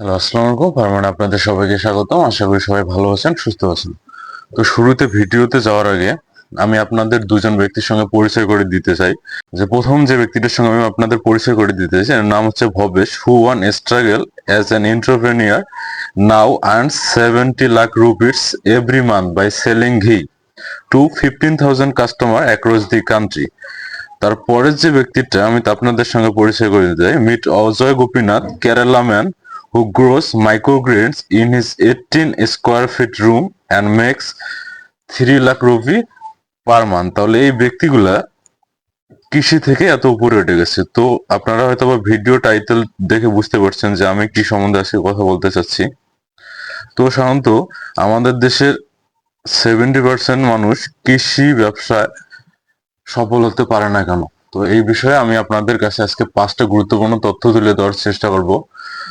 Hello, আসসালামু আলাইকুম। ফারমান আপনাদের সবাইকে স্বাগতম। আশা করি সবাই ভালো আছেন, সুস্থ আছেন। তো শুরুতে ভিডিওতে যাওয়ার আগে আমি আপনাদের দুজন ব্যক্তির সঙ্গে পরিচয় করে দিতে চাই। যে প্রথম যে ব্যক্তিটার সঙ্গে আমি আপনাদের পরিচয় করে দিতে চাই নাম হচ্ছে Bhavesh who one struggle as an entrepreneur now earn seventy lakh rupees every month by selling ghee to fifteen thousand customer across the country তারপরের যে ব্যক্তিটা আমি আপনাদের সঙ্গে পরিচয় করে দিতে চাই meet Ajay Gopinath Kerala man who grows microgreens in his 18 square feet room and makes 3 lakh rupee per month তাহলে এই ব্যক্তিগুলা কৃষি থেকে এত উপরে উঠে গেছে। তো আপনারা হয়তো বা ভিডিও টাইটেল দেখে বুঝতে পারছেন যে আমি কি সম্বন্ধে আজকে কথা বলতে চাচ্ছি। তো সাধারণত আমাদের দেশের সেভেন্টি পার্সেন্ট মানুষ কৃষি ব্যবসায় সফল হতে পারে না কেন? তো এই বিষয়ে আমি আপনাদের কাছে আজকে পাঁচটা গুরুত্বপূর্ণ তথ্য তুলে দেওয়ার চেষ্টা করব।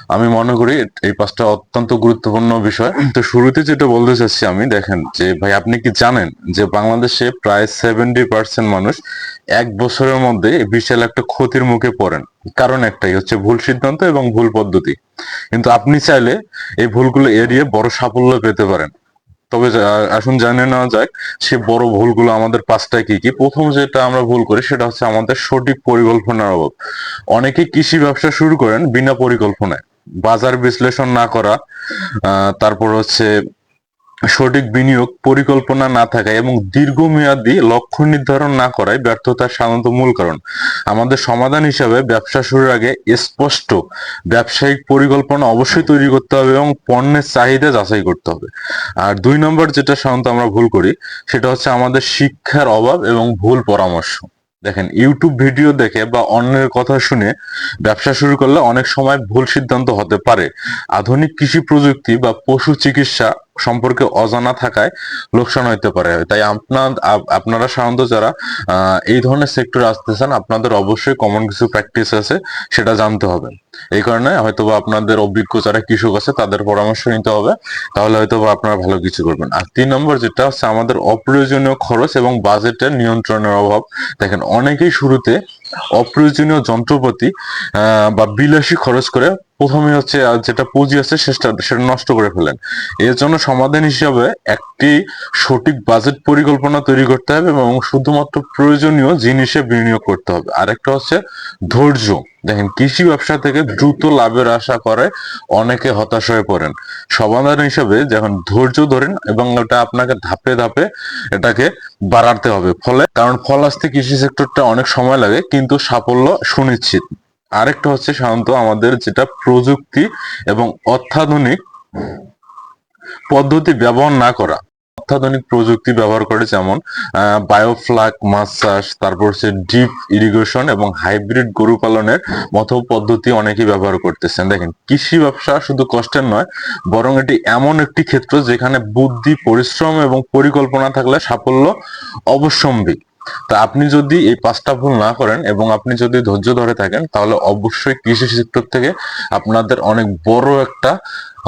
আমি মনে করি এই পাঁচটা অত্যন্ত গুরুত্বপূর্ণ বিষয়। তো শুরুতে যেটা বলতে চাচ্ছি আমি, দেখেন যে ভাই, আপনি কি জানেন যে বাংলাদেশে প্রায় সেভেন্টি পার্সেন্ট মানুষ এক বছরের মধ্যে বিশাল একটা ক্ষতির মুখে পড়েন। কারণ একটাই হচ্ছে ভুল সিদ্ধান্ত এবং ভুল পদ্ধতি। কিন্তু আপনি চাইলে এই ভুলগুলো এড়িয়ে বড় সাফল্য পেতে পারেন। তবে আসুন জানে নেওয়া যাক সে বড় ভুলগুলো আমাদের পাঁচটায় কি কি। প্রথম যেটা আমরা ভুল করি সেটা হচ্ছে আমাদের সঠিক পরিকল্পনার অভাব। অনেকে কৃষি ব্যবসা শুরু করেন বিনা পরিকল্পনায়। বাজার বিশ্লেষণ না করা তারপর হচ্ছে সঠিক বিনিয়োগ পরিকল্পনা না থাকায় এবং দীর্ঘমেয়াদী লক্ষ্য নির্ধারণ না করাই ব্যর্থতার সাধারণত মূল কারণ। আমাদের সমাধান হিসাবে ব্যবসা শুরুর আগে স্পষ্ট ব্যবসায়িক পরিকল্পনা অবশ্যই তৈরি করতে হবে এবং পণ্যের চাহিদা যাচাই করতে হবে। আর দুই নম্বর যেটা সাধারণত আমরা ভুল করি, সেটা হচ্ছে আমাদের শিক্ষার অভাব এবং ভুল পরামর্শ। দেখেন ইউটিউব ভিডিও দেখে বা অন্যের কথা শুনে ব্যবসা শুরু করলে অনেক সময় ভুল সিদ্ধান্ত হতে পারে। আধুনিক কৃষি প্রযুক্তি বা পশু চিকিৎসা সম্পর্কে অজানা থাকায় লোকসান হইতে পারে। তাই আপনার, আপ- আপনারা সাধারণত যারা এই ধরনের সেক্টরে আসতেছেন, আপনাদের অবশ্যই কমন কিছু প্র্যাকটিস আছে, সেটা জানতে হবে। এই কারণে হয়তোবা আপনাদের অভিজ্ঞ যারা কৃষক আছে, তাদের পরামর্শ নিতে হবে। তাহলে হয়তোবা আপনারা ভালো কিছু করবেন। আর তিন নম্বর যেটা হচ্ছে, আমাদের অপ্রয়োজনীয় খরচ এবং বাজেটের নিয়ন্ত্রণের অভাব। দেখেন, অনেকেই শুরুতে অপ্রয়োজনীয় যন্ত্রপাতি বা বিলাসী খরচ করে প্রথমে হচ্ছে যেটা পুঁজি আছে সেটা নষ্ট করে ফেলেন। এর জন্য সমাধান হিসাবে একটি সঠিক বাজেট পরিকল্পনা তৈরি করতে হবে এবং শুধুমাত্র প্রয়োজনীয় জিনিসে বিনিয়োগ করতে হবে। আরেকটা হচ্ছে ধৈর্য। দেখেন, কৃষি ব্যবসা থেকে দ্রুত লাভের আশা করে অনেকে হতাশ হয়ে পড়েন। সমাধান হিসাবে যখন ধৈর্য ধরেন এবং ওটা আপনাকে ধাপে ধাপে এটাকে বাড়াতে হবে। ফলে, কারণ ফল আসতে কৃষি সেক্টরটা অনেক সময় লাগে, কিন্তু সাফল্য সুনিশ্চিত। আরেকটা হচ্ছে সাধারণত আমাদের যেটা প্রযুক্তি এবং অত্যাধুনিক পদ্ধতি ব্যবহার না করা। অত্যাধুনিক প্রযুক্তি ব্যবহার করে যেমন বায়োফ্লাক মাছ চাষ তারপর হচ্ছে ডিপ ইরিগেশন এবং হাইব্রিড গরু পালনের মতো পদ্ধতি অনেকেই ব্যবহার করতেছেন। দেখেন, কৃষি ব্যবসা শুধু কষ্টের নয়, বরং এটি এমন একটি ক্ষেত্র যেখানে বুদ্ধি, পরিশ্রম এবং পরিকল্পনা থাকলে সাফল্য অবশ্যম্ভাবী তা আপনি যদি এই পাঁচটা ভুল না করেন এবং আপনি যদি ধৈর্য ধরে থাকেন, তাহলে অবশ্যই কৃষি সেক্টর থেকে আপনাদের অনেক বড় একটা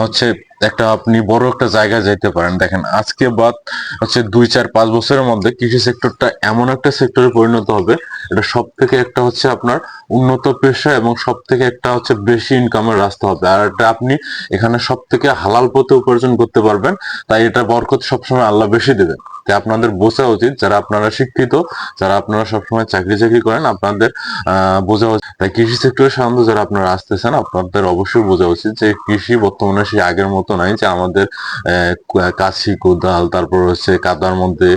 হচ্ছে একটা আপনি বড় একটা জায়গায় যাইতে পারেন। দেখেন, আজকে বাদ হচ্ছে দুই, চার, পাঁচ বছরের মধ্যে কৃষি সেক্টরটা এমন একটা সেক্টরে পরিণত হবে, এটা সব থেকে একটা হচ্ছে আপনার উন্নত পেশা এবং সব থেকে একটা হচ্ছে বেশি ইনকামের রাস্তা হবে। আর এটা আপনি এখানে সব থেকে হালাল পথে উপার্জন করতে পারবেন, তাই এটা বরকত সবসময় আল্লাহ বেশি দেবেন। তাই আপনাদের বোঝা উচিত, যারা আপনারা শিক্ষিত, যারা আপনারা সবসময় চাকরি চাকরি করেন, আপনাদের বোঝা উচিত। তাই কৃষি সেক্টরে সাধারণত যারা আপনারা আসতেছেন, আপনাদের অবশ্যই বোঝা উচিত যে কৃষি বর্তমানে সেই আগের মতো নাই যে আমাদের কাশি, কোদাল, তারপর হচ্ছে কাদার মধ্যে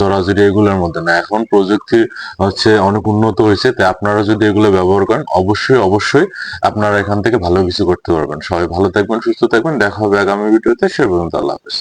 জড়াজড়ি এগুলোর মধ্যে না। এখন প্রযুক্তি হচ্ছে অনেক উন্নত হয়েছে, তাই আপনারা যদি এগুলো ব্যবহার করেন, অবশ্যই অবশ্যই আপনারা এখান থেকে ভালো কিছু করতে পারবেন। সবাই ভালো থাকবেন, সুস্থ থাকবেন। দেখা হবে আগামী ভিডিওতে, সে পর্যন্ত আল্লাহ হাফেজ।